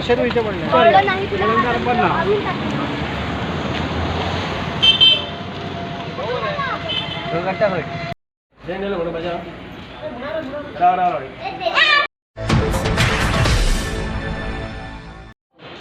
अशेच वयचे पडले.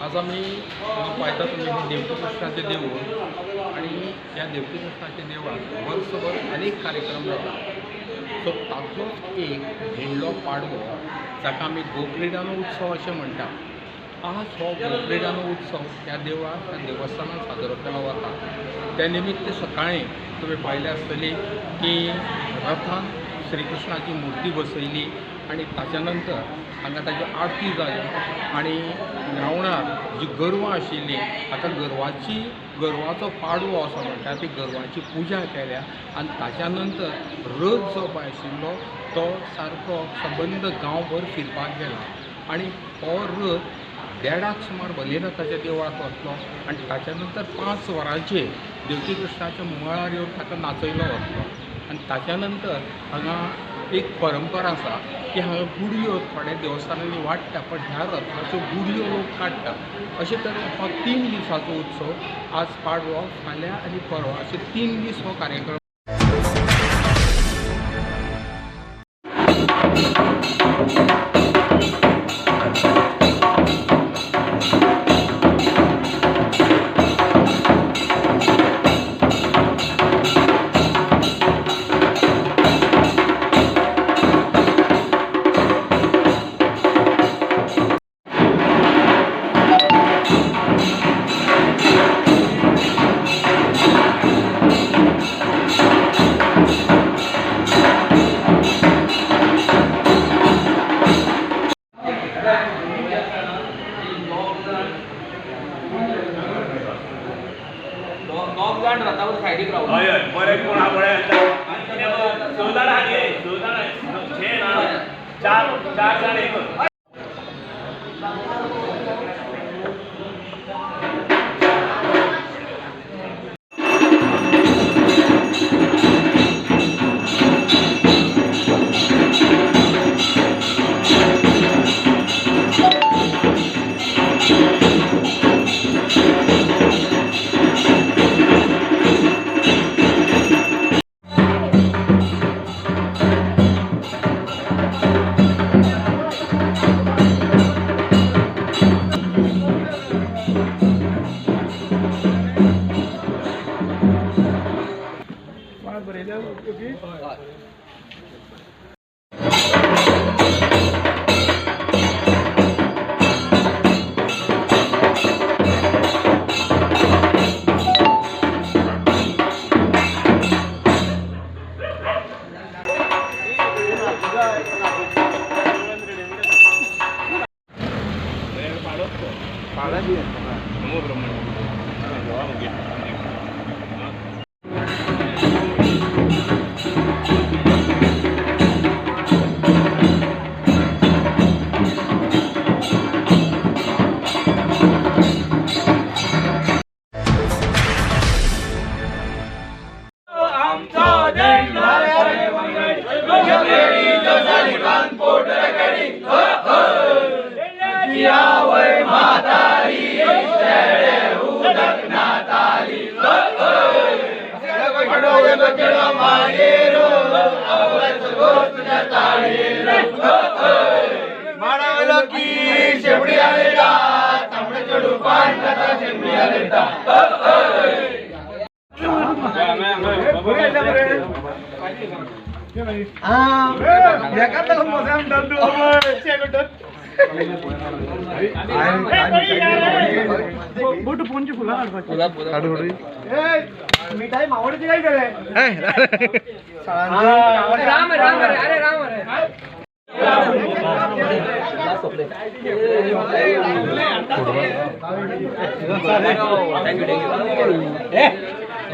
आज आम्ही पाहता तुम्ही हे देवकी कृष्णाचे देऊळ आणि या देवकी कृष्णाचे देवळात वर्षभर अनेक कार्यक्रम जातात सो तातूंत एक भेंडलो पाडवो जाका आमी गोक्रीडानो उत्सव अशें म्हणटात आज हो गोक्रीडानो उत्सव त्या देवळात त्या देवस्थानात साजरो केलो वता त्या निमित्त सकाळीं तुमी पळयलें आसतली की रथान श्री कृष्णाची मुर्ती बसयली आणि ताच्या नंतर हांगा ताची आरती जाली आणि ग्रावंडार जी गरवां आशिल्लीं आतां गरवाची गरवाचो पाडवो असो म्हणटा ती गरवाची पुजा केल्या. आनी ताच्या नंतर रथ जो पळय आशिल्लो तो सारको सबंद गांवभर फिरपाक गेला. आणि हो रथ देडाक सुमार बलिनाथाच्या देवळात वतलो आनी ताच्या नंतर पांच वरांचेर देवकी कृष्णाच्या मुंगळार येवन ताका नाचयलो वतलो आनी ताच्या नंतर हांगा एक परंपरा आसा की हांगा गुडयो थोड्या देवस्थानांनी वाडटा पण ह्या रथाच्यो गुडयो लोक काडटा अशे तरेन हो तीन दिसाचो उत्सव आज पाडवो फाल्यां आनी परवा अशे तीन दीस हो कार्यक्रम Yeah, okay. बोट फोनची फुलं काढपाची मिठाई मावडीची काय केलंय राम राम अरे राम चढवा मायेर आपर्यंत जल तुझ्या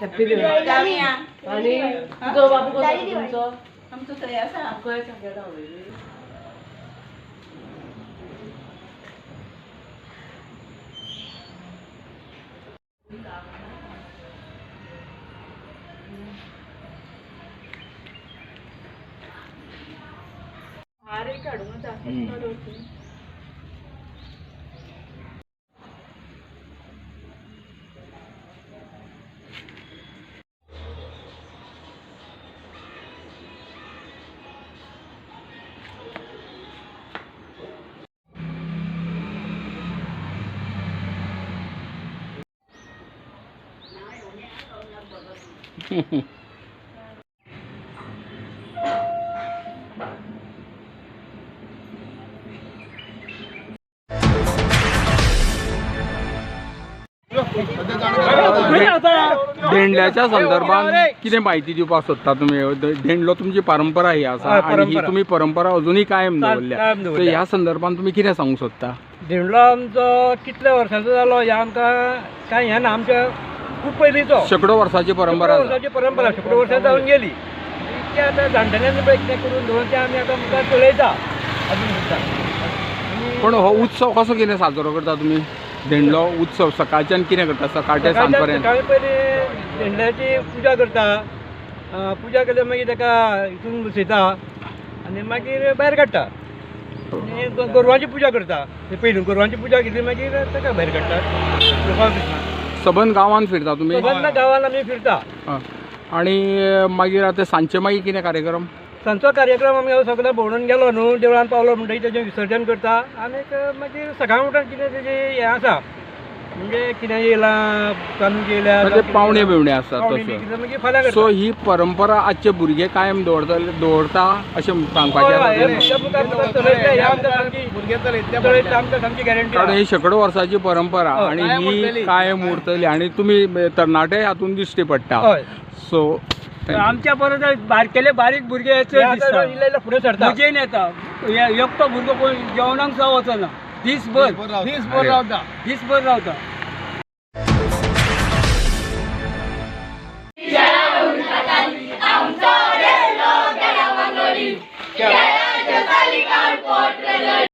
happy Diwali आणि बाबू कसं तुमचं आमचं सगळ्यात आवडली धेंडल्याच्या संदर्भात किती माहिती दिवपाक सोदता तुम्ही? धेंडलो तुमची परंपरा ही आसा आणि ही तुम्ही परंपरा अजूनही कायम दवरल्या तर. ह्या संदर्भात तुम्ही कितें सांगूक सोदता धेंडलो आमचो कितल्या वर्सांचो जालो हे आमकां कांय ह्या ना आमच्या खूब पयलींचो शेकडो वर्साची परंपरा. आसा वर्साची परंपरा. शेकडो वर्सां जावन गेली. ती आतां जाणटेल्यांनी प्रयत्न करून दवरून ते आमी आतां मुखार चलयता अजून सुद्दां पण हो उत्सव कसो कितें साजरो करता तुमी धेंडलो उत्सव सकाळच्यान कितें करता सकाळ ते सांज पर्यंत सकाळी पयलीं धेंड्याची पुजा करता. पुजा केल्यार मागीर ताका हितून बसयता आनी मागीर भायर काडटा गोरवांची पुजा करता. ते पयलीं गोरवांची पुजा केली मागीर ताका भायर काडटा सबंद गांवांत फिरता तुमी सगळ्या गांवांत आमी फिरता. आणि मागीर आतां सांजचे मागीर कितें कार्यक्रम? सांजचो कार्यक्रम आमी हांव सगळे भोंवडून गेलो न्हू देवळान पावलो म्हणटकीर तेजें विसर्जन करता. आनीक मागीर सकाळ उठून कितें तेजें हें आसा म्हणजे येयल्या म्हणजे पावणे बिवणे बी तसो. फाल्यां करता सो ही परंपरा आजचे भुरगे कायम दवरतले दवरता अशें सांगपाचें हय, आसा हय, तुमी? हे मुखार मुखार चलयतले, हे आमकां सामकी- चलयतले, आमकां सामकी गॅरंटी कारण ही शेकडो वर्साची परंपरा हय, आणि कायम ही. कायम उरतली आणि तुम्ही तरणाटे हातून दिश्टी पडटा हय. सो आमच्या परत बारकेले बारीक भुरगे फुडें सरता. मजेन येता हे- एकटो भुरगो कोण जेवणाक सुद्दां वचना दीसभर दीसभर रावता. दीसभर रावता Yeah.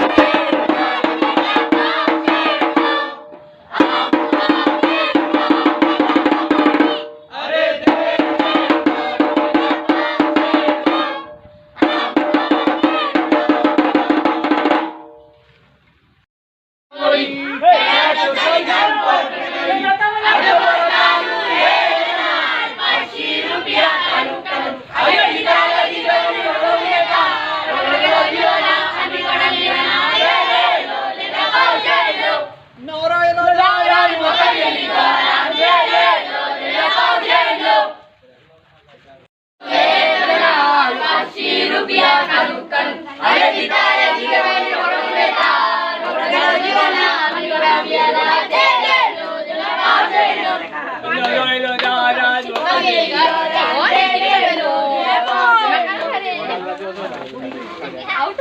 पिया कालू कालू अरे पिता अरे जीवे वाले बड़ो बेटा बड़ो बड़ो जीवना हमारी बड़ा पिया ला दे दे लो जला बाप दे लो लो लो जा जा लो अरे अरे दे दे लो आउट